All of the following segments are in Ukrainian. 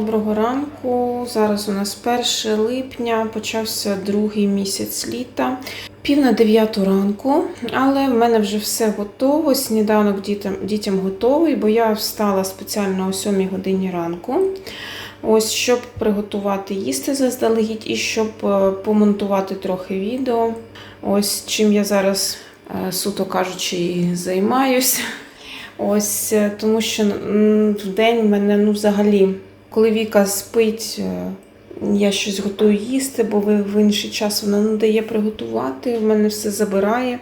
доброго ранку. Зараз у нас 1 липня, почався другий місяць літа. Пів на дев'яту ранку, але в мене вже все готово. Сніданок дітям, дітям готовий, бо я встала спеціально о 7 годині ранку. Ось щоб приготувати їсти заздалегідь і щоб е, помонтувати трохи відео. Ось чим я зараз, е, суто кажучи, займаюся. Ось е, тому що в день мене ну взагалі, коли Віка спить, е, я щось готую їсти, бо в інший час вона не дає приготувати. В мене все забирає,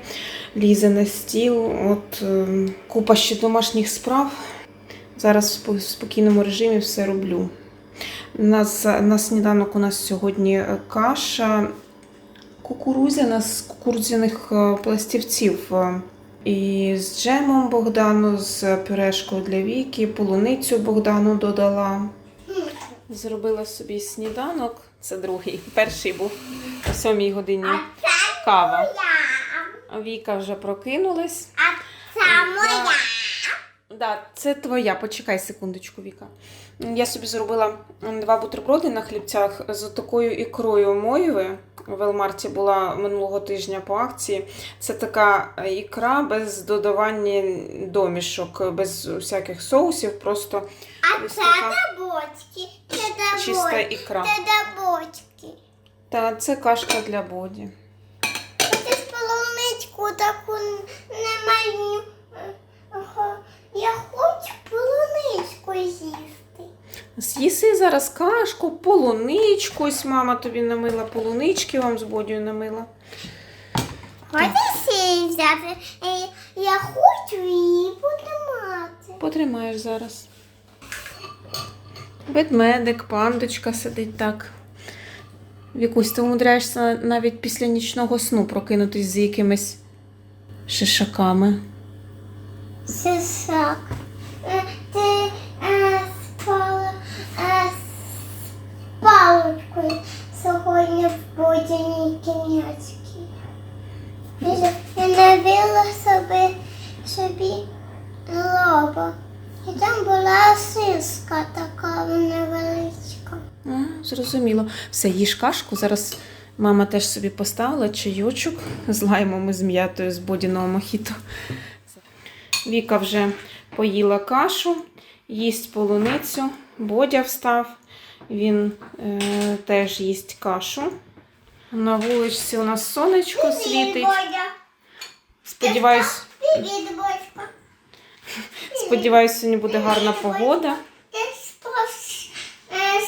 лізе на стіл. От е, купа ще домашніх справ. Зараз в спокійному режимі все роблю. Нас на сніданок у нас сьогодні е, каша кукурузяна з кукурудзяних пластівців. І з джемом Богдану, з пюрешкою для Віки, полуницю Богдану додала. Зробила собі сніданок. Це другий. Перший був о сьомій годині кава. Віка вже прокинулась. Це моя. Да, це твоя. Почекай секундочку, Віка. Я собі зробила два бутерброди на хлібцях з такою ікрою моєві. В Велмарті була минулого тижня по акції. Це така ікра без додавання домішок, без всяких соусів, просто А це до бочки. Це до чиста бочки. ікра. Це до бочки. Та це кашка для боді. Ти з полуничку таку не маю. Я хочу полуничку з'їсти. З'їси зараз кашку, полуничку. Ось мама тобі намила полунички, вам з бодію намила. Хочеш її взяти? Е, Я хочу її потримати. Потримаєш зараз. Ведмедик, пандочка сидить так. Вікусь, ти умудряєшся навіть після нічного сну прокинутись з якимись шишаками. Сисак. Ти спала з сьогодні в будинній кімнаті. Я набила собі, собі лоба. І там була сиска така невеличка. Зрозуміло. Все, їж кашку. Зараз мама теж собі поставила чайочок з лаймом і з м'ятою з бодіного мохіто. Віка вже поїла кашу, їсть полуницю. Бодя встав. Він е, теж їсть кашу. На вуличці у нас сонечко світить. Сподіваюсь, сподіваюсь, сьогодні буде гарна погода. Ти спав. е,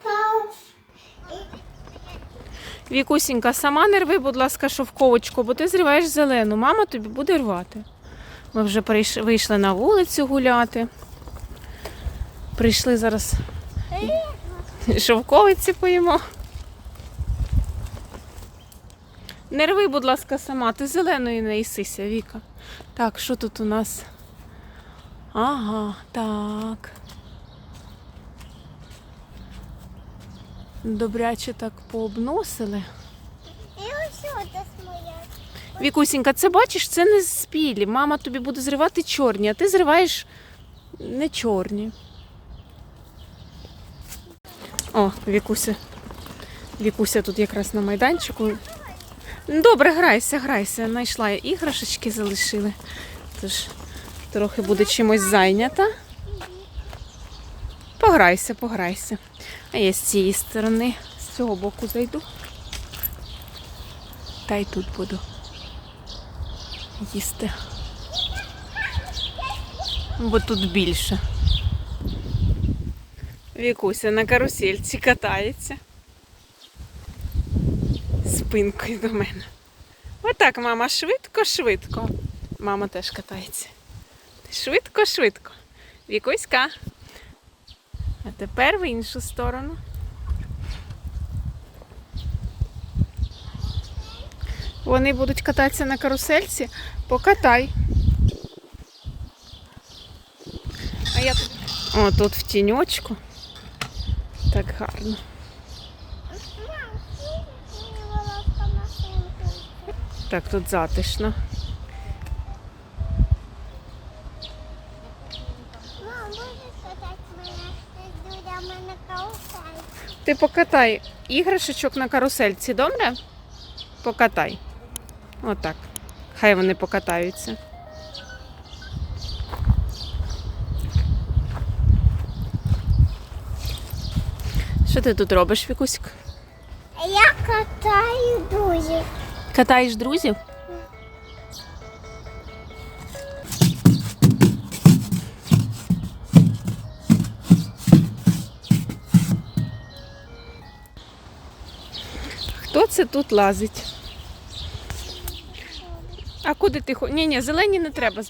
спав. Вікусінька, сама не рви, будь ласка, шовковочку, бо ти зриваєш зелену. Мама тобі буде рвати. Ми вже вийшли на вулицю гуляти. Прийшли зараз шовковиці поїмо. Не рви, будь ласка, сама, ти зеленої не їсися, Віка. Так, що тут у нас? Ага, так. Добряче так пообносили. І ось моя. Вікусінька, це бачиш, це не спілі. Мама тобі буде зривати чорні, а ти зриваєш не чорні. О, Вікуся. Вікуся тут якраз на майданчику. Добре, грайся, грайся. Знайшла я іграшечки, залишили. Тож трохи буде чимось зайнята. Пограйся, пограйся. А я з цієї сторони, з цього боку зайду. Та й тут буду їсти. Бо тут більше. Вікуся на карусельці катається. Спинкою до мене. Отак, мама, швидко-швидко. Мама теж катається. Швидко-швидко. Вікуська. А тепер в іншу сторону. Вони будуть кататися на карусельці. Покатай. А я тут. О, тут в тіньочку. Так гарно. Так, тут затишно. Мам, можеш катати мене Ти покатай іграшечок на карусельці, добре? Покатай. Отак. Хай вони покатаються. Що ти тут робиш, Вікуська? Я катаю друзів. Катаєш друзів? Це тут лазить? А куди ти хочеш? Ні, ні, зелені не треба.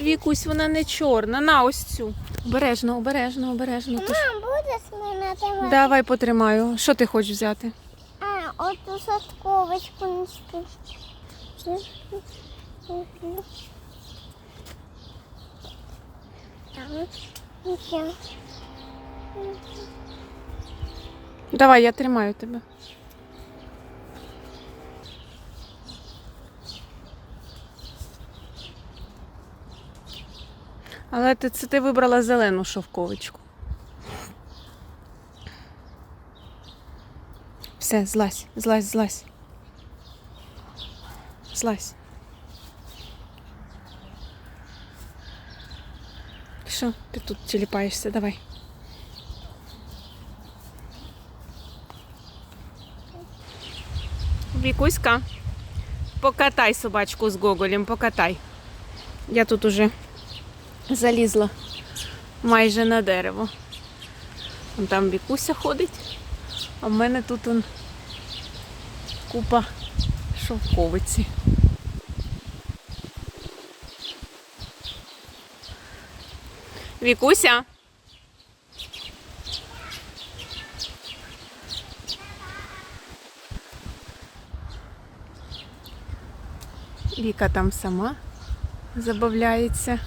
Вікусь, вона не чорна. На ось цю. Обережно, обережно, обережно. Мам, буде смінати мене? Давай потримаю. Що ти хочеш взяти? А, оту садковочку нести. Так, Давай, я тримаю тебе. Але ти, це ти вибрала зелену шовковичку. Все, злазь, злазь, злазь. Злазь. Що, ти тут тіліпаєшся? Давай. Вікуська, покатай собачку з Гоголем, покатай. Я тут уже залізла майже на дерево. Там Вікуся ходить, а в мене тут он купа шовковиці. Вікуся. Віка там сама забавляється.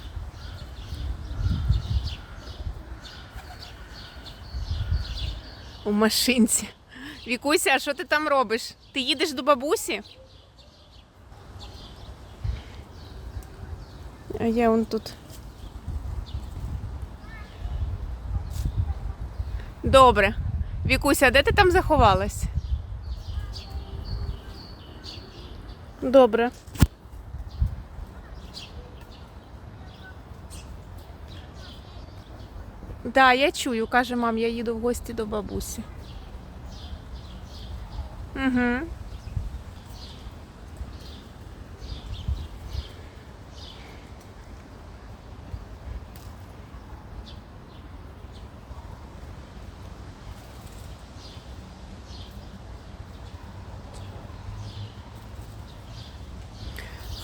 У машинці. Вікуся, а що ти там робиш? Ти їдеш до бабусі? А я он тут. Добре. Вікуся, де ти там заховалась? Добре. Да, я чую, каже мам, я їду в гості до бабусі. Угу.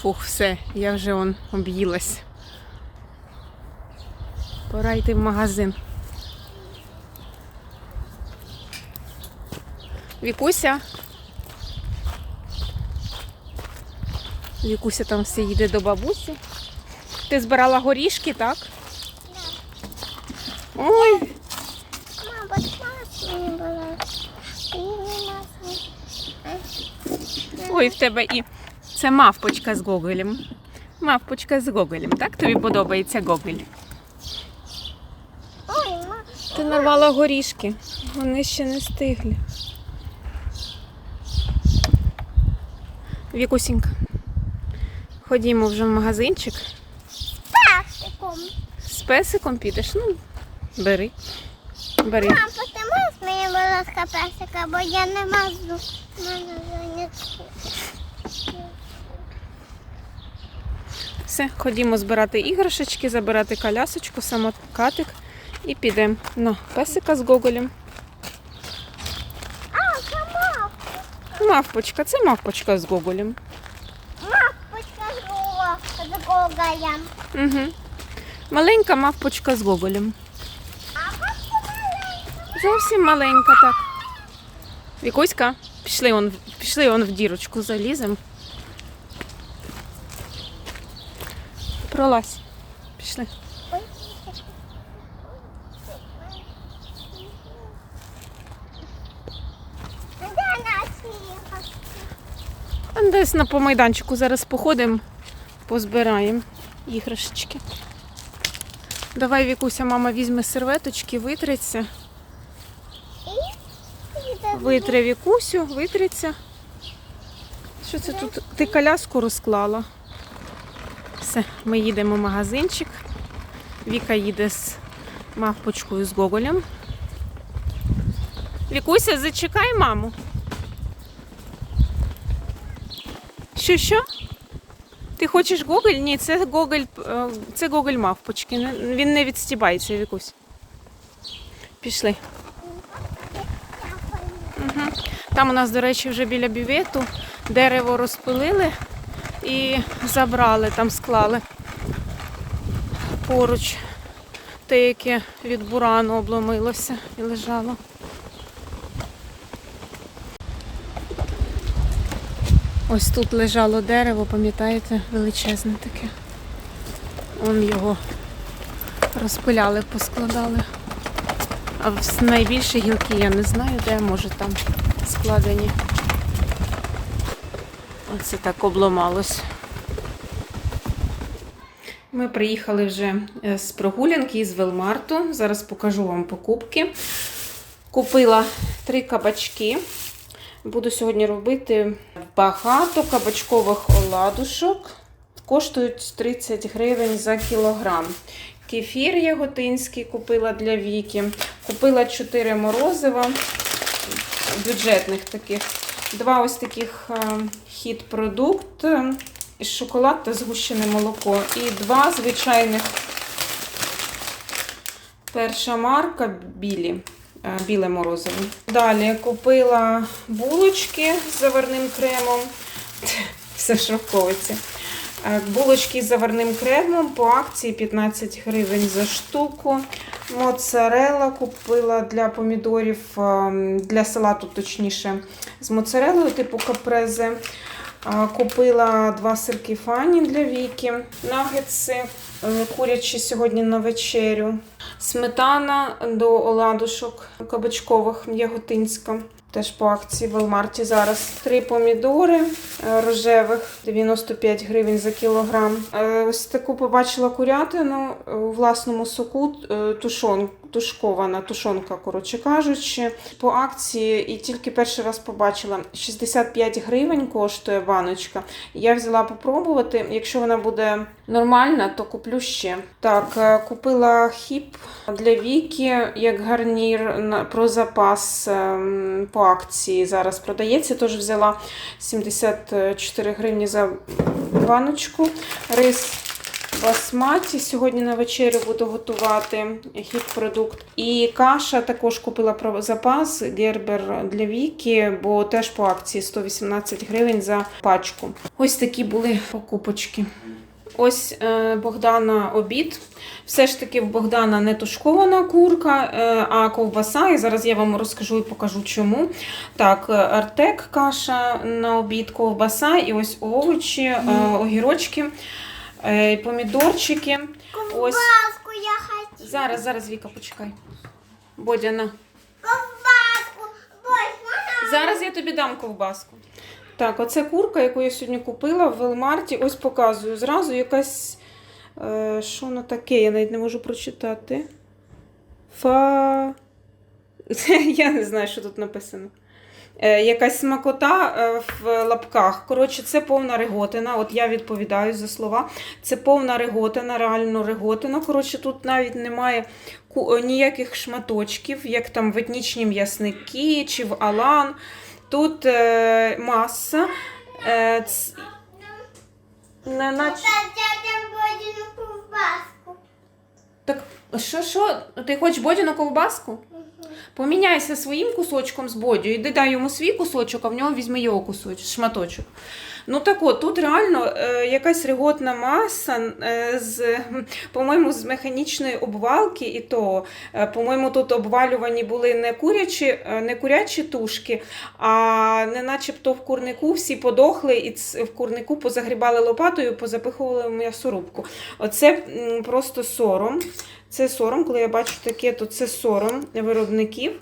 Фух, все, я вже он об'їлась. Пора йти в магазин. Вікуся. Вікуся там все їде до бабусі. Ти збирала горішки, так? Ой, Мам, подсмаж мені, будь ласка. Мені не ой, в тебе і це мавпочка з Гоголем. Мавпочка з Гоголем, так? Тобі подобається Гоголь? Нарвала горішки. Вони ще не стиглі. Вікусінька. Ходімо вже в магазинчик. З Песиком. З песиком підеш. Ну, бери. Бери. Мам, потримай мені, будь ласка, песика, бо я не. В Мене зайняті. Все, ходімо збирати іграшечки, забирати колясочку, самокатик і підемо. На песика з Гоголем. А, це мав. Мавпочка, це мавпочка з Гоголем. Мавпочка з Гогаєм. Угу. Маленька мавпочка з Гоголем. Мавпочка. Зовсім маленька, так. Вікуська, пішли он, в- пішли он в дірочку залізем. Пролазь. Пішли. Ой. Де наші іграшки? А Десь на помайданчику зараз походимо, позбираємо іграшечки. Давай, Вікуся, мама візьме серветочки, витреться. Витре Вікусю, витреться. Що це тут? Ти коляску розклала. Все, ми їдемо в магазинчик. Віка їде з мавпочкою з Гоголем. Вікуся, зачекай маму. Що, що? Ти хочеш Гоголь? Ні, це Гоголь, е, це Гоголь мавпочки. Він не відстібається, Вікусь. Пішли. Там у нас, до речі, вже біля бювету дерево розпилили і забрали, там склали поруч те, яке від бурану обломилося і лежало. Ось тут лежало дерево, пам'ятаєте, величезне таке. Он його розпиляли, поскладали. А найбільші гілки я не знаю, де може там складені. Оце так обломалось. Ми приїхали вже е, з прогулянки з Велмарту. Зараз покажу вам покупки. Купила три кабачки. Буду сьогодні робити багато кабачкових оладушок. Коштують 30 гривень за кілограм. Кефір яготинський купила для Віки. Купила 4 морозива бюджетних таких. Два ось таких е, хіт-продукт, е, шоколад та згущене молоко. І два звичайних перша марка білі. Е, Біле морозиво. Далі купила булочки з заварним кремом. Все шовковиці. Е, Булочки з заварним кремом по акції 15 гривень за штуку. Моцарелла купила для помідорів, ем, для салату, точніше, з моцарелою, типу капрезе. Купила два сирки фані для Віки, нагетси е, курячі сьогодні на вечерю. Сметана до оладушок кабачкових яготинська. Теж по акції в Велмарті зараз. Три помідори е, рожевих, 95 гривень за кілограм. Е, Ось таку побачила курятину у власному соку, е, тушон, тушкована тушонка, коротше кажучи. По акції і тільки перший раз побачила 65 гривень коштує баночка. Я взяла попробувати. Якщо вона буде нормальна, то куплю ще. Так, е, купила хіп для Віки як гарнір про запас ем, по акції зараз продається. Тож взяла 74 гривні за баночку. Рис басматі. Сьогодні на вечерю буду готувати хіт-продукт. І каша також купила про запас гербер для Віки, бо теж по акції 118 гривень за пачку. Ось такі були покупочки. Ось е, Богдана обід. Все ж таки в Богдана не тушкована курка, е, а ковбаса. І зараз я вам розкажу і покажу чому. Так, е, артек, каша на обід, ковбаса і ось овочі, огірочки, е, помідорчики. Ось ковбаску я хочу. зараз, зараз Віка, почекай. Бодяна. Ковбаску. Ось, можна? Зараз я тобі дам ковбаску. Так, оце курка, яку я сьогодні купила в Велмарті. Ось показую. Зразу якась. Е, що воно таке? Я навіть не можу прочитати. Фа. Я не знаю, що тут написано. Е, якась смакота е, в лапках. Коротше, це повна реготина. От я відповідаю за слова. Це повна реготина, реально реготина. Коротше, тут навіть немає е, ніяких шматочків, як там в етнічні м'ясники чи в Алан. Тут е, маса. Е, ц- не нач... Та дядя Бодіну ковбаску. Так, що, що? Ти хочеш Бодіну ковбаску? Поміняйся своїм кусочком з Бодю, і дай йому свій кусочок, а в нього візьми його кусочок, шматочок. Ну так от, тут реально е, якась реготна маса е, з, по-моєму, з механічної обвалки, і то, е, по-моєму, тут обвалювані були не курячі, не курячі тушки, а не начебто в курнику всі подохли і в курнику позагрібали лопатою, позапихували в м'ясорубку. Оце просто сором. Це сором, коли я бачу таке, то це сором виробників.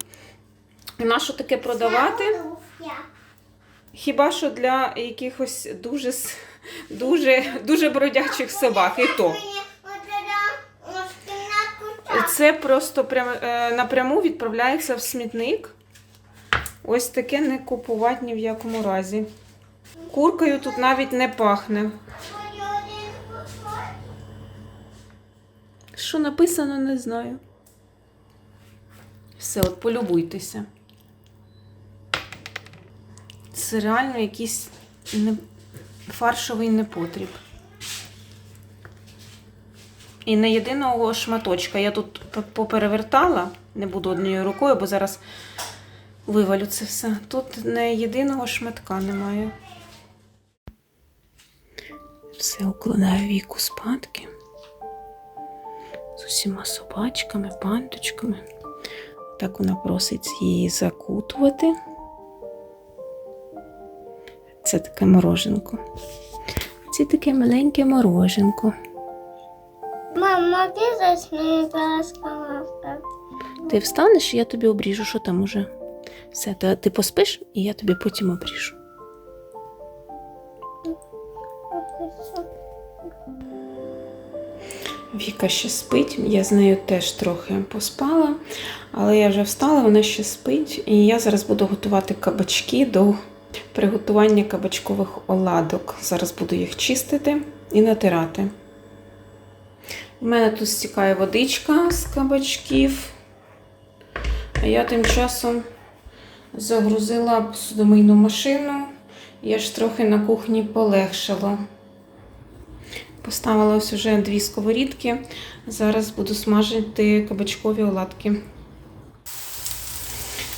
І на що таке продавати? Хіба що для якихось дуже, дуже, дуже бродячих собак, і то. Це просто прям, е, напряму відправляється в смітник. Ось таке не купувати ні в якому разі. Куркою тут навіть не пахне. Що написано, не знаю. Все, от полюбуйтеся. Це реально якийсь не... фаршовий непотріб. І не єдиного шматочка. Я тут поперевертала, не буду однією рукою, бо зараз вивалю це все. Тут не єдиного шматка немає. Все укладаю віку спадки з усіма собачками, пандочками. Так вона просить її закутувати. Це таке мороженко. Це таке маленьке мороженко. Мама, ти будь Ти встанеш, і я тобі обріжу, що там уже. Все, ти, ти поспиш, і я тобі потім обріжу. Віка ще спить, я з нею теж трохи поспала, але я вже встала, вона ще спить, і я зараз буду готувати кабачки до приготування кабачкових оладок. Зараз буду їх чистити і натирати. У мене тут стікає водичка з кабачків. А я тим часом загрузила посудомийну машину. Я ж трохи на кухні полегшала. Поставила ось уже дві сковорідки. Зараз буду смажити кабачкові оладки.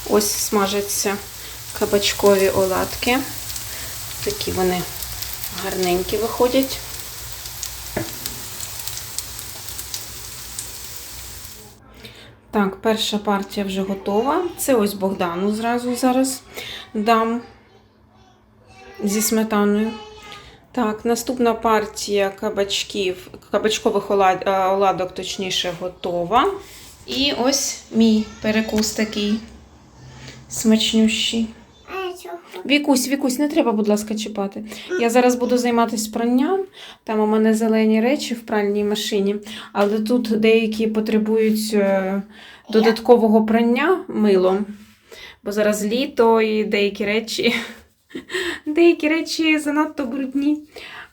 Ось смажаться кабачкові оладки. Такі вони гарненькі виходять. Так, перша партія вже готова. Це ось Богдану зразу зараз дам зі сметаною. Так, наступна партія кабачків, кабачкових е, оладок, точніше, готова. І ось мій перекус такий смачнющий. Вікусь, Вікусь, не треба, будь ласка, чіпати. Я зараз буду займатися пранням. Там у мене зелені речі в пральній машині, але тут деякі потребують е, додаткового прання милом. Бо зараз літо і деякі речі, деякі речі занадто брудні.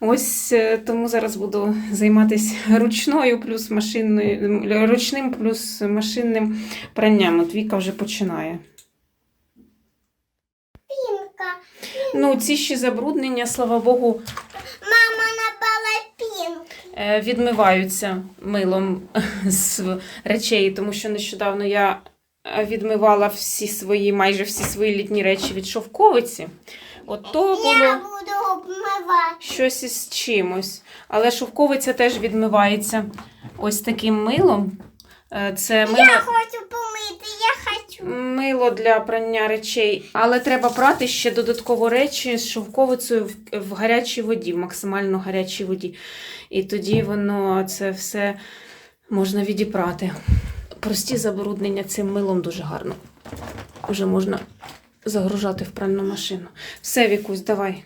Ось е, тому зараз буду займатися ручною плюс машинною, ручним плюс машинним пранням. От Віка вже починає. Ну, ці ще забруднення, слава Богу, Мама напала пінку. е, відмиваються милом з речей, тому що нещодавно я е, відмивала всі свої, майже всі свої літні речі від шовковиці. От то Я було буду обмивати. щось із чимось. Але шовковиця теж відмивається ось таким милом. Е, Це мило. Я хочу помити. Мило для прання речей, але треба прати ще додатково речі з шовковицею в, в гарячій воді, в максимально гарячій воді. І тоді воно це все можна відіпрати. Прості забруднення цим милом дуже гарно. Вже можна загружати в пральну машину. Все, Вікусь, давай.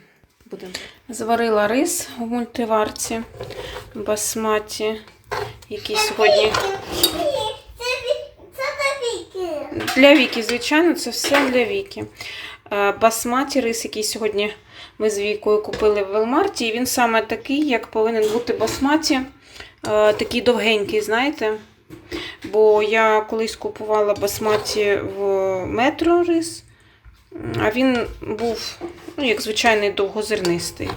Будемо. Зварила рис у мультиварці басматі, який сьогодні. Це, ві- це та віки. Для Віки, звичайно, це все для Віки. Е, Басматі рис, який сьогодні ми з Вікою купили в Велмарті, і він саме такий, як повинен бути басматі, е, такий довгенький, знаєте. Бо я колись купувала басматі в метро рис, а він був, ну, як звичайний довгозернистий.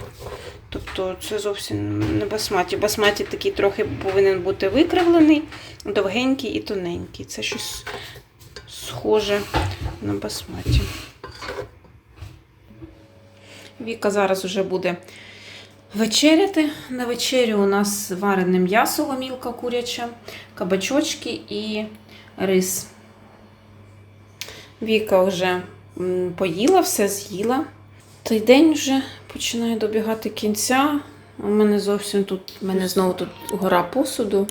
Тобто це зовсім не басматі. Басматі такий трохи повинен бути викривлений, довгенький і тоненький. Це щось схоже на басматі. Віка зараз уже буде вечеряти. На вечерю у нас варене м'ясо, гомілка куряча, кабачочки і рис. Віка вже поїла, все з'їла. Той день вже починає добігати кінця. У мене зовсім тут, у мене знову тут гора посуду.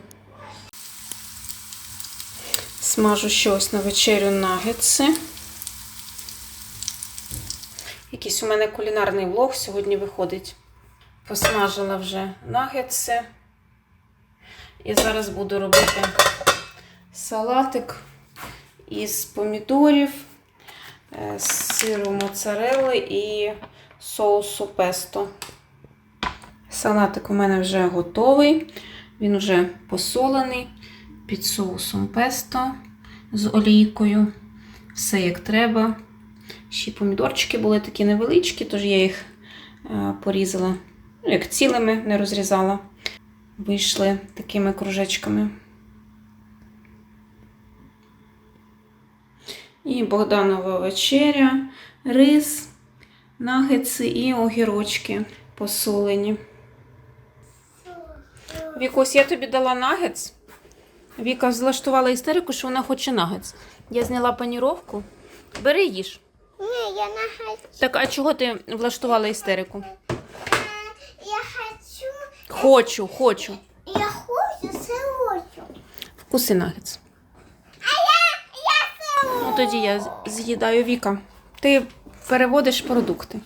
Смажу щось на вечерю нагетси. Якийсь у мене кулінарний влог сьогодні виходить. Посмажила вже нагетси. І зараз буду робити салатик із помідорів, е, сиру моцарелли і соусу песто. Салатик у мене вже готовий. Він вже посолений під соусом песто з олійкою. Все як треба. Ще помідорчики були такі невеличкі, тож я їх е, порізала, ну, як цілими, не розрізала. Вийшли такими кружечками. І Богданова вечеря, рис, нагетси і огірочки посолені. Вікусь, я тобі дала нагетс. Віка влаштувала істерику, що вона хоче нагетс. Я зняла паніровку. Бери їж. Ні, я не хочу. Так, а чого ти влаштувала істерику? Я хочу. Хочу, хочу. Я хочу, хочу. Вкуси нагетс. А я, я це Ну тоді я з'їдаю Віка. Ти переводиш продукти.